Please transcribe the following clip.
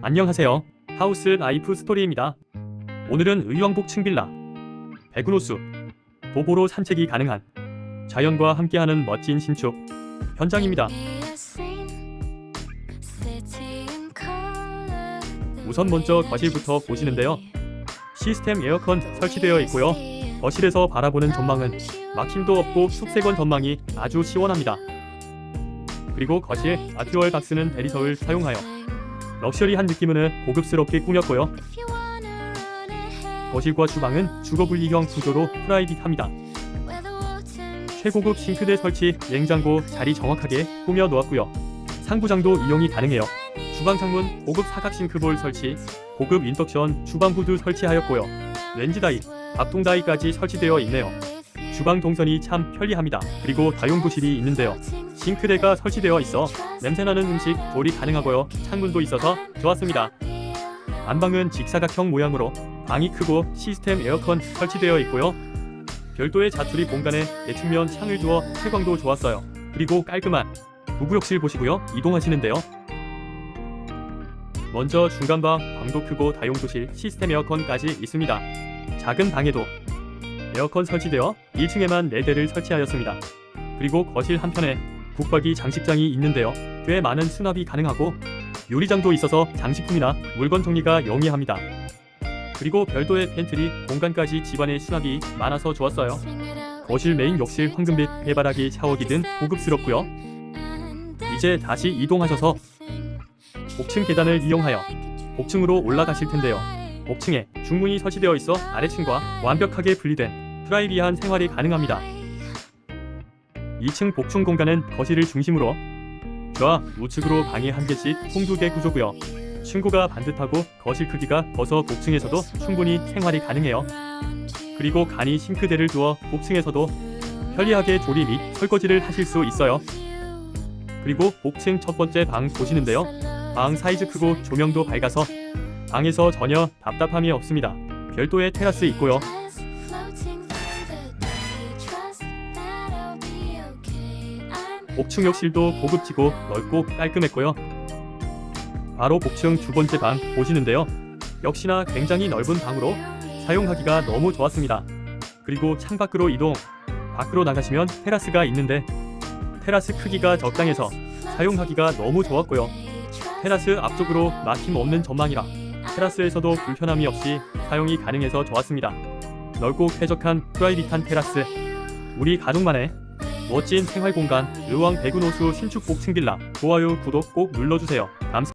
안녕하세요. 하우스 라이프 스토리입니다. 오늘은 의왕복층 빌라, 백운호수, 도보로 산책이 가능한 자연과 함께하는 멋진 신축 현장입니다. 우선 먼저 거실부터 보시는데요. 시스템 에어컨 설치되어 있고요. 거실에서 바라보는 전망은 막힘도 없고 숲세권 전망이 아주 시원합니다. 그리고 거실 아트월 박스는 대리석을 사용하여 럭셔리한 느낌은 고급스럽게 꾸몄고요. 거실과 주방은 주거 분리형 구조로 프라이빗합니다. 최고급 싱크대 설치, 냉장고 자리 정확하게 꾸며 놓았고요. 상부장도 이용이 가능해요. 주방 창문 고급 사각 싱크볼 설치, 고급 인덕션 주방 후드 설치하였고요. 렌즈 다이, 밥통 다이까지 설치되어 있네요. 주방 동선이 참 편리합니다. 그리고 다용도실이 있는데요. 싱크대가 설치되어 있어 냄새나는 음식 조리 가능하고요. 창문도 있어서 좋았습니다. 안방은 직사각형 모양으로 방이 크고 시스템 에어컨 설치되어 있고요. 별도의 자투리 공간에 내 측면 창을 두어 채광도 좋았어요. 그리고 깔끔한 부부욕실 보시고요. 이동하시는데요. 먼저 중간방 방도 크고 다용도실 시스템 에어컨까지 있습니다. 작은 방에도 에어컨 설치되어 1층에만 4대를 설치하였습니다. 그리고 거실 한편에 북박이 장식장이 있는데요. 꽤 많은 수납이 가능하고 요리장도 있어서 장식품이나 물건 정리가 용이합니다. 그리고 별도의 팬트리 공간까지 집안에 수납이 많아서 좋았어요. 거실 메인 욕실 황금빛 해바라기 샤워기 등 고급스럽고요. 이제 다시 이동하셔서 복층 계단을 이용하여 복층으로 올라가실 텐데요. 복층에 중문이 설치되어 있어 아래층과 완벽하게 분리된 프라이비한 생활이 가능합니다. 2층 복층 공간은 거실을 중심으로 좌 우측으로 방이 한 개씩 홍두개 구조고요. 층고가 반듯하고 거실 크기가 커서 복층에서도 충분히 생활이 가능해요. 그리고 간이 싱크대를 두어 복층에서도 편리하게 조리 및 설거지를 하실 수 있어요. 그리고 복층 첫 번째 방 보시는데요. 방 사이즈 크고 조명도 밝아서 방에서 전혀 답답함이 없습니다. 별도의 테라스 있고요. 복층 욕실도 고급지고 넓고 깔끔했고요. 바로 복층 두 번째 방 보시는데요. 역시나 굉장히 넓은 방으로 사용하기가 너무 좋았습니다. 그리고 창밖으로 이동, 밖으로 나가시면 테라스가 있는데 테라스 크기가 적당해서 사용하기가 너무 좋았고요. 테라스 앞쪽으로 막힘 없는 전망이라 테라스에서도 불편함이 없이 사용이 가능해서 좋았습니다. 넓고 쾌적한 프라이빗한 테라스, 우리 가족만의 멋진 생활 공간 의왕 백운호수 신축 복층 빌라 좋아요 구독 꼭 눌러주세요. 감사.